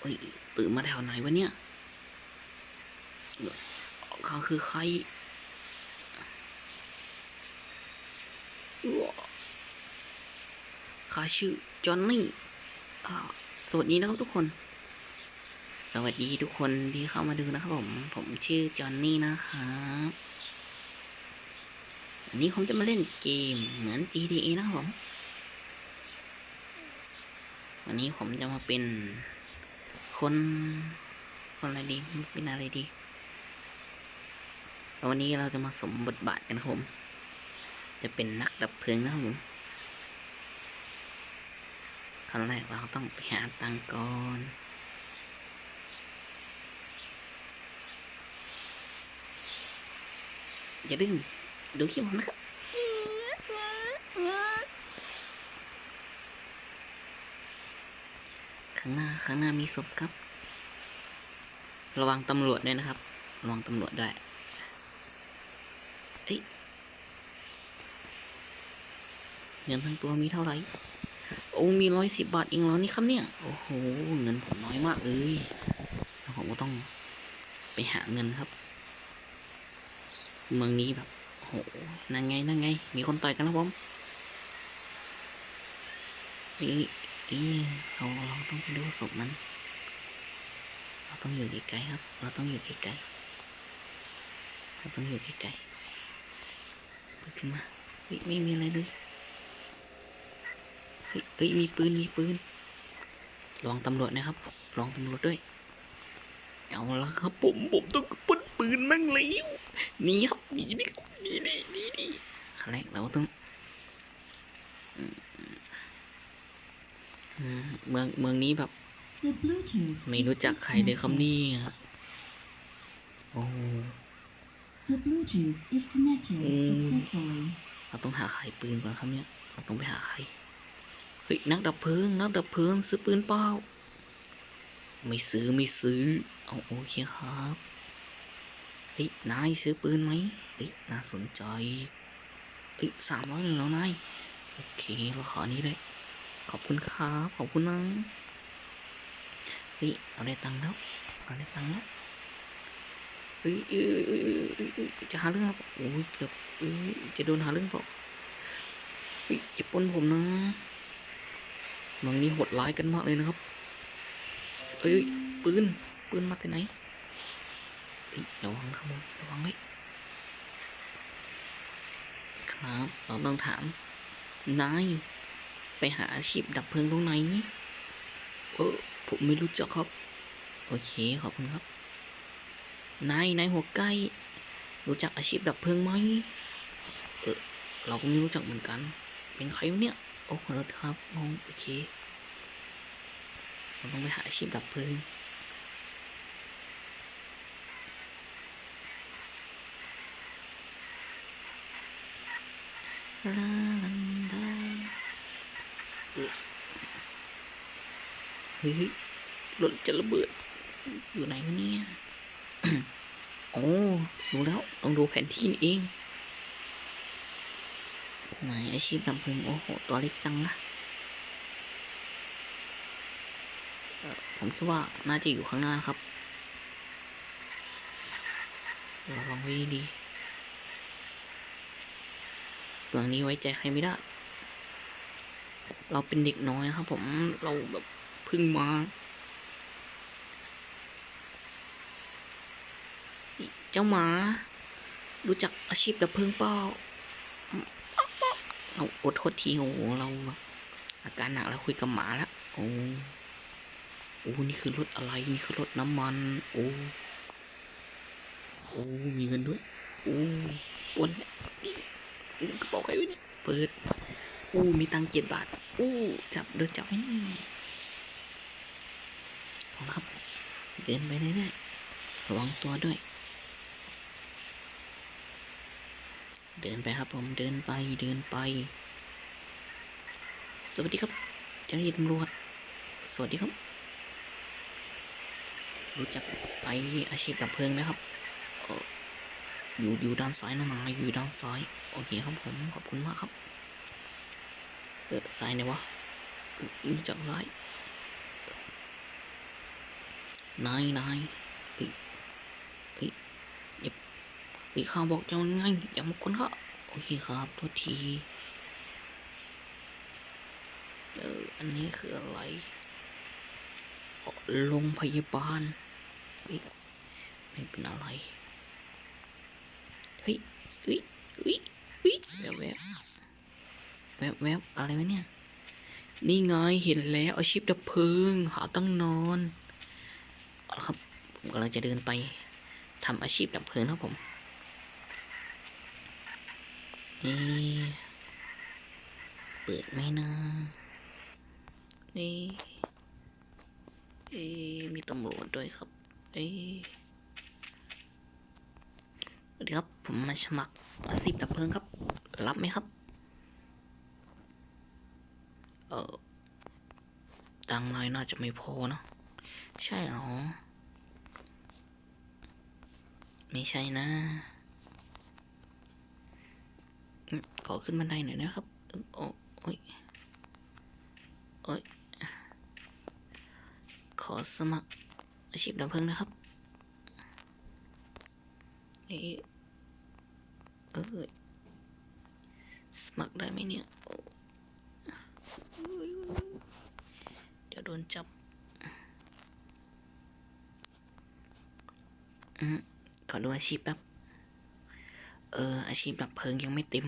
เอ้ยตื่นมาแถวไหนวะเนี่ยเขาคือใครข้าชื่อจอห์นนี่อ่าสวัสดีนะครับทุกคน สวัสดีทุกคนที่เข้ามาดูนะครับผม ผมชื่อจอห์นนี่นะครับวันนี้ผมจะมาเล่นเกมเหมือน GTA นะครับผม วันนี้ผมจะมาเป็น คนคนอะไรดีเป็นอะไรดี วันนี้เราจะมาสมบทบาทกันครับผม จะเป็นนักดับเพลิงนะครับผมขั้นแรกเราต้องไปหาตังก่อนอย่าลืมดูคลิปผมนะครับ ข้างหน้าข้างหน้ามีศพครับ ระวังตำรวจด้วยนะครับ ระวังตำรวจด้วยเอ้ยเงินทั้งตัวมีเท่าไหร่ โอ้มีร้อยสิบบาทเองเหรอนี่ครับเนี่ย โอ้โห เงินผมน้อยมากเลยแล้วผมก็ต้องไปหาเงินครับ เมืองนี้แบบโหนั่นไงนั่นไง มีคนต่อยกันแล้วผมเอ้ย เอ้ยเราเราต้องไปดูศพมัน เราต้องอยู่ไกลๆครับ เราต้องอยู่ไกลๆเราต้องอยู่ไกลๆเปิดขึ้นมาเฮ้ยไม่มีอะไรเลยเฮ้ยเฮ้ยมีปืนมีปืนลองตำรวจนะครับลองตำรวจด้วยเอาละครับผมผมต้องปืนปืนแม่งแล้วหนีครับหนีดิครับหนีดิหนีดิขั้นแรกเราต้องอืมอืม เมืองเมืองนี้แบบ The Bluetooth ไม่รู้จักใครเลยครับเนี่ยโอ้ The Bluetooth is connected Mm. successfully. เราต้องหาใครปืนก่อนครับเนี่ยเราต้องไปหาใครเฮ้ยนักดับเพลิงนักดับเพลิงซื้อปืนเปล่าไม่ซื้อไม่ซื้อเอาโอเคครับเฮ้ยนายซื้อปืนไหมเฮ้ยน่าสนใจเฮ้ยสามร้อยเลยเหรอนายโอเคเราขออันนี้เลย ขอบคุณครับ ขอบคุณนะเฮ้ยเราได้ตังค์แล้วเราได้ตังค์แล้วเฮ้ยจะหาเรื่องแล้วโอ้ยเกือบเอ้ยจะโดนหาเรื่องเปล่าเฮ้ยอย่าปล้นผมนะเมืองนี้โหดร้ายกันมากเลยนะครับ เอ้ยปืนปืนมาจากไหนเอ้ยระวังนะครับผมระวังไว้ครับเราต้องถามนาย ไปหาอาชีพดับเพลิงตรงไหน เออ ผมไม่รู้จักครับ โอเค ขอบคุณครับ นาย นายหัวใกล้ รู้จักอาชีพดับเพลิงไหม เออ เราก็ไม่รู้จักเหมือนกัน เป็นใครวะเนี่ย โอ้ขอโทษครับน้องโอเค เราต้องไปหาอาชีพดับเพลิงลาลัน เฮ้ยรถจะระเบิด อยู่ไหนวะเนี่ยโอ้รู้แล้ว ต้องดูแผนที่นี่เอง ไหนอาชีพดับเพลิง โอ้โห ตัวเล็กจังนะผมคิดว่าน่าจะอยู่ข้างหน้านครับระวังไว้ดีๆเมืองนี้ไว้ใจใครไม่ได้ เราเป็นเด็กน้อยครับ ผมเราแบบพิ่งมาเจ้าหมา รู้จักอาชีพดับเพลิงเปล่าเอาอดโทษทีโอ้เราแบบอาการหนักแล้วคุยกับหมาแล้วโอ้โอ้นี่คือรถอะไรนี่คือรถน้ำมัน โอ้โอ้มีเงินด้วยโอ้ปนกระเป๋าใครวะเนี่ยเปิดโอ้มีตังเจ็ดบาท อ้จับเดินจับไว้นี่เอาละครับ เดินไปเรื่อยๆระวังตัวด้วย เดินไปครับผมเดินไปเดินไป สวัสดีครับเจ้าหน้าที่ตำรวจสวัสดีครับ รู้จักไปอาชีพดับเพลิงไหมครับออยู่อยู่ด้านซ้ายนะนาอยู่ด้านซ้าย โอเคครับผมขอบคุณมากครับ เออซ้ายไหนวะรู้จักซ้ายนายนายเฮ้ยเฮ้ยอย่าเฮ้ยข้าบอกเจ้าไงอย่ามาคนเขาโอเคครับโทษทีเอออันนี้คืออะไรโรงพยาบาลเฮ้ยไม่เป็นอะไรเฮ้ยเฮ้ยเฮ้ยเฮ้ยแวบแวบ แวบแวบอะไรวะเนี่ย นี่ไงเห็นแล้วอาชีพดับเพลิง หาตั้งนอนเอาละครับผมกำลังจะเดินไปทำอาชีพดับเพลิงนะครับผมนี่เปิดไหมนะนี่เอ๊มีตำรวจด้วยครับเอ๊สวัสดีครับผมมาสมัครอาชีพดับเพลิงครับ รับไหมครับ เออ ตังค์นายน่าจะไม่พอนะใช่เหรอ ไม่ใช่นะ ขอขึ้นบันไดหน่อยนะครับ โอ้ยโอ้ยขอสมัครอาชีพดับเพลิงนะครับเอ๊ะเออสมัครได้ไหมเนี่ย โดนจับอืมขอดูอาชีพแป๊บ เออ อาชีพดับเพลิงยังไม่เต็ม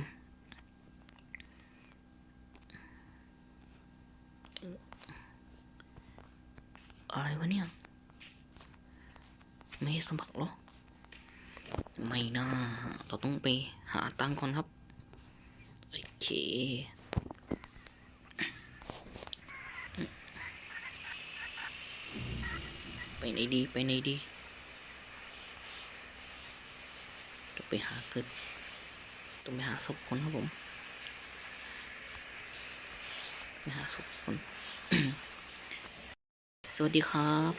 อะไรวะเนี่ย ไม่สมัครหรอ ไม่น่าเราต้องไปหาตังค์ก่อนครับ โอเค ไปไหนดีไปไหนดีต้องไปหาเกิดต้องไปหาศพคนครับผมไปหาศพคน สวัสดีครับ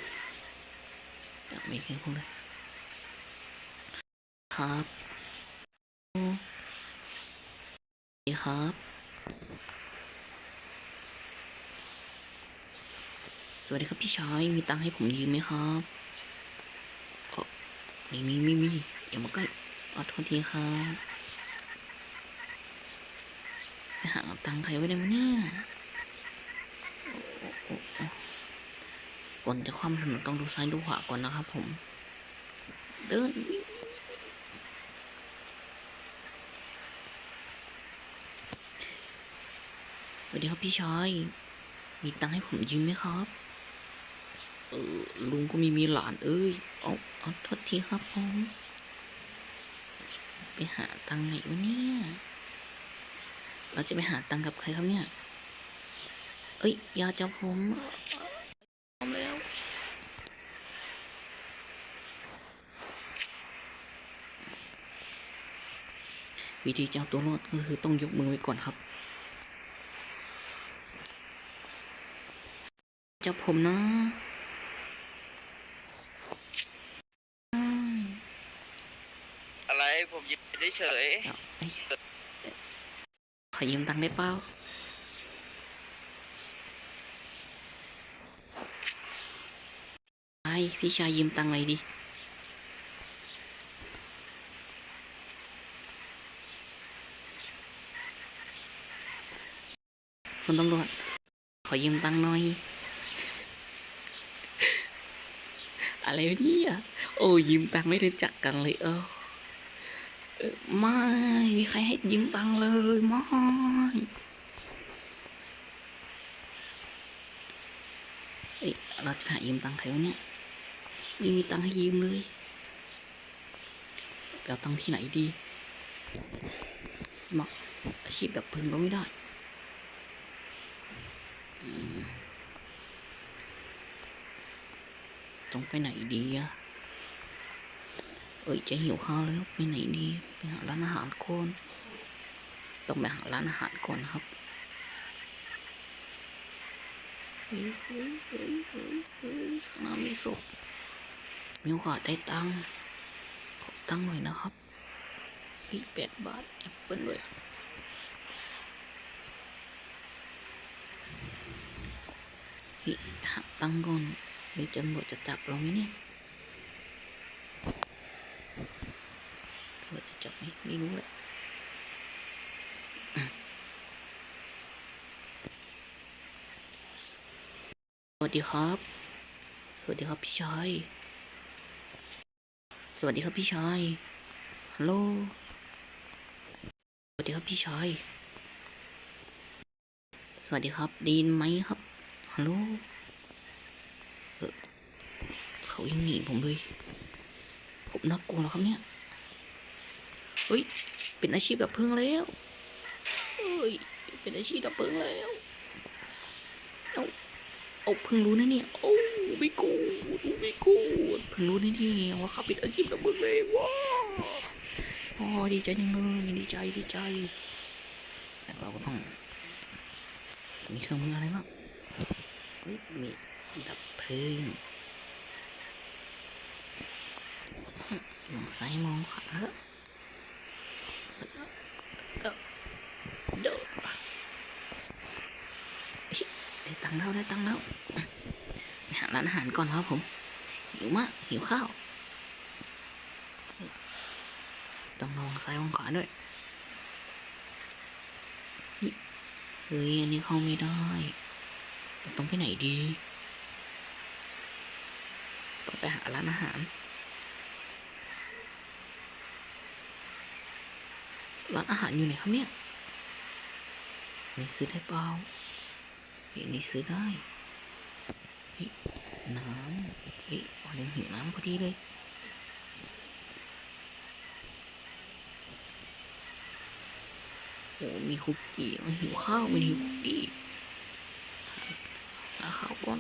อยากไม่เคยพูดเลยครับสวัสดีครับ วัสดีครับพี่ชาย มีตังค์ให้ผมยืมไหมครับเออไม่มีไม่มีอย่ามาใกล้ขอโทษทีครับไปหาตังค์ใครไว้ได้มั้เนี่ยโอ้โอ้โอ้ก่อนจะคว่ำถนนต้องดูซ้ายดูขวาก่อนนะครับผม เดินสวัสดีครับพี่ชาย มีตังค์ให้ผมยืมไหมครับ เออลุงก็มีมีหลาน เอ้ย เอาเอาโทษทีครับผมไปหาตังไหนวะเนี่ย เราจะไปหาตังกับใครครับเนี่ย เอ้ยย่าจับผมพร้อมแล้ววิธีจะเอาตัวรอดก็คือต้องยกมือไว้ก่อนครับ จับผมนะอ้าย อะไรผมยืน เฉยเอ้ยขอยืมตังค์ได้เปล่าไอพี่ชายยืมตังค์หน่อยดิ คุณตำรวจ ขอยืมตังค์หน่อย อะไรวะเนี่ย โอ้ยืมตังค์ไม่รู้จักกันเลยเออ ไม่มีใครให้ยืมตังค์เลยไม่เอ้ยเราจะหายืมตังค์ใครวะเนี่ยไม่มีตังค์ให้ยืมเลยไปเอาตังค์ที่ไหนดี สมัครอาชีพแบบเพลิงก็ไม่ได้ต้องไปไหนดีอะ เอ้ยจะหิวข้าวแล้วไปไหนดีไปหาร้านอาหารก่อนต้องไปหาร้านอาหารก่อนครับเฮ้ยเฮ้ยเฮ้ยเฮ้ยเฮ้ยข้างหน้ามีศพมีโอกาสได้ตังค์ขอตังค์หน่อยนะครับเฮ้ยแปดบาทแอปเปิ้ลด้วยเฮ้ยหาตังค์ก่อนเฮ้ยตำรวจจะจับเราไหมเนี่ยตำร วจจะจบไหมไม่รู้เลยสวัสดีครับ สวัสดีครับพี่ชาย สวัสดีครับพี่ชายฮัลโหล สวัสดีครับพี่ชาย สวัสดีครับไดีนไหมครับ ฮัลโหลเออเขายังหนีผมเลย ผมน่ากลัวแล้วครับเนี่ย เฮ้ย เป็นอาชีพดับเพลิงแล้วเฮ้ย เป็นอาชีพดับเพลิงแล้วเอาเอาเพิ่งรู้นะเนี่ย โอ้ไม่กูดไม่กูดเพิ่งรู้นะเนี่ยว่าเขาเป็นอาชีพดับเพลิงเลยว้าวอ๋อดีใจจังเลยดีใจดีใจแต่เราก็ต้องมีเครื่องมืออะไรบ้างเฮ้ยมีดับเพลิงอืมองซ้ายมองขวาแล้ว ก็โดดเฮ้ยได้ตังค์แล้วได้ตังค์แล้วไปหาร้านอาหารก่อนครับผม หิวมากหิวข้าว ต้องมองซ้ายมองขวาด้วยเฮ้ยอันนี้เข้าไม่ได้ต้องไปไหนดี ต้องไปหาร้านอาหาร ร้านอาหารอยู่ไหนครับเนี่ยนี่ซื้อได้เปล่าเฮ้ยนี่ซื้อได้เฮ้ยน้ำเฮ้ยออเรนหิวน้ำพอดีเลยโอ้มีคุกกี้มันหิวข้าวมันหิวคุกกี้หาข้าวก่อน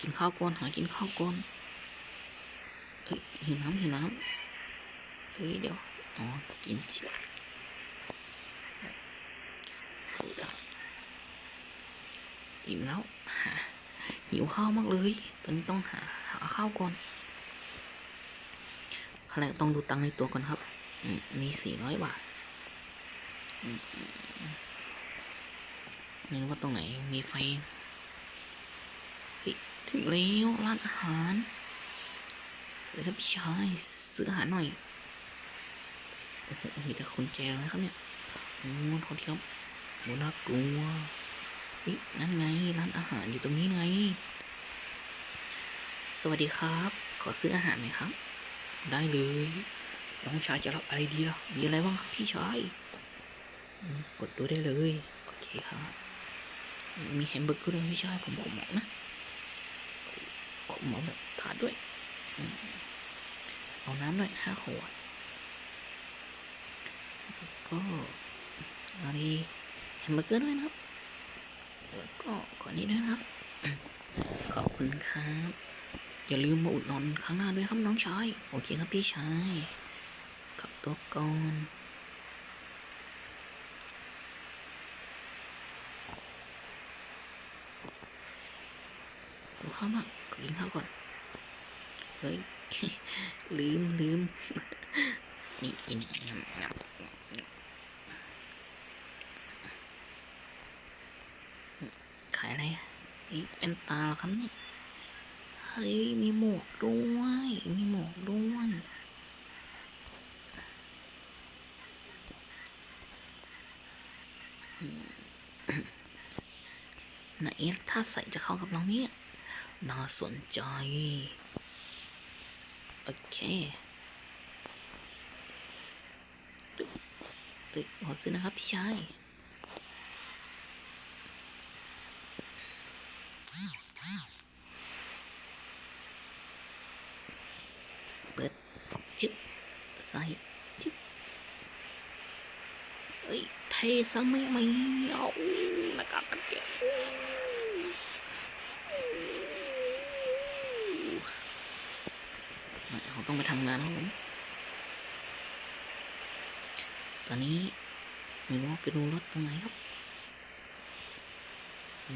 กินข้าวก่อนหากินข้าวก่อนเอ้ยหิวน้ำหิวน้ำ เฮ้ยเดี๋ยว อ๋อ กินชิคือได้อิ่มแล้วหาหิวข้าวมากเลย ตอนนี้ต้องหาหาข้าวก่อนขั้นแรกต้องดูตังในตัวก่อนครับ มีสี่ร้อยบาทอืมอืมอืมไม่รู้ว่าตรงไหนมีไฟถึงแล้วร้านอาหารสวัสดีครับพี่ชายซื้ออาหารหน่อย โอ้โหมีแต่คนแจกนะครับเนี่ยโอ้โทษทีครับโอ้น่ากลัวเฮ้ยนั่นไงร้านอาหารอยู่ตรงนี้ไง สวัสดีครับ ขอซื้ออาหารหน่อยครับ ได้เลยน้องชายจะรับอะไรดีล่ะมีอะไรบ้างครับพี่ชายอืมกดดูได้เลยโอเคครับ มีแฮมเบอร์เกอร์ด้วยพี่ชายผมขอหมานะขอหมาแบบถาดด้วยเอาน้ำหน่อยห้าขวด ก็เอาดีแฮมเบอร์เกอร์ด้วยนะครับแล้วก็ขอนี้ด้วยนะครับ ขอบคุณครับ อย่าลืมมาอุดหนอนครั้งหน้าด้วยครับน้องชาย โอเคครับพี่ชายกลับตัวก่อนดูข้าวมากก็กินข้าวก่อน เฮ้ย ลืมลืม นี่กินงับงับ ขายอะไรอะอีเป็นตาเหรอครับเนี่ย เฮ้ย มีหมวกด้วย มีหมวกด้วยอืมไหนถ้าใส่จะเข้ากับเราเนี่ยน่าสนใจ โอเคเอ้ยขอซื้อนะครับพี่ชาย เปิดจิ๊บใส่จิ๊บเอ้ยเท ซะไม่ไม่เอาน้ากากกันแกะเขาต้องไปทำงานครับผมตอนนี้ไม่รู้ว่าไปดูรถตรงไหนครับ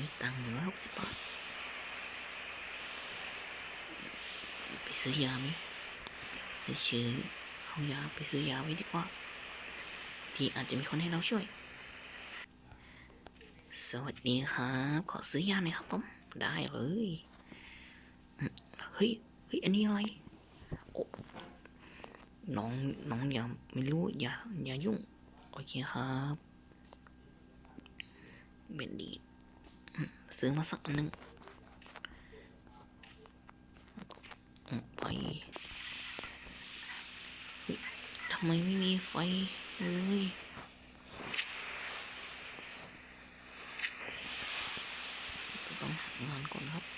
มีตังค์อยู่ร้อยหกสิบบาทไปซื้อยาไหมไปซื้อเข้ายาไปซื้อยาไว้ดีกว่า ที่อาจจะมีคนให้เราช่วย สวัสดีครับ ขอซื้อยาหน่อยครับผม ได้เลย เฮ้ย เฮ้ย อันนี้อะไร โอ้น้อง น้องอย่าไม่รู้ อย่า อย่ายุ่ง โอเคครับเบนดีซื้อมาสักอันหนึ่งไปทำไมไม่มีไฟเลยต้องหา งานก่อนครับ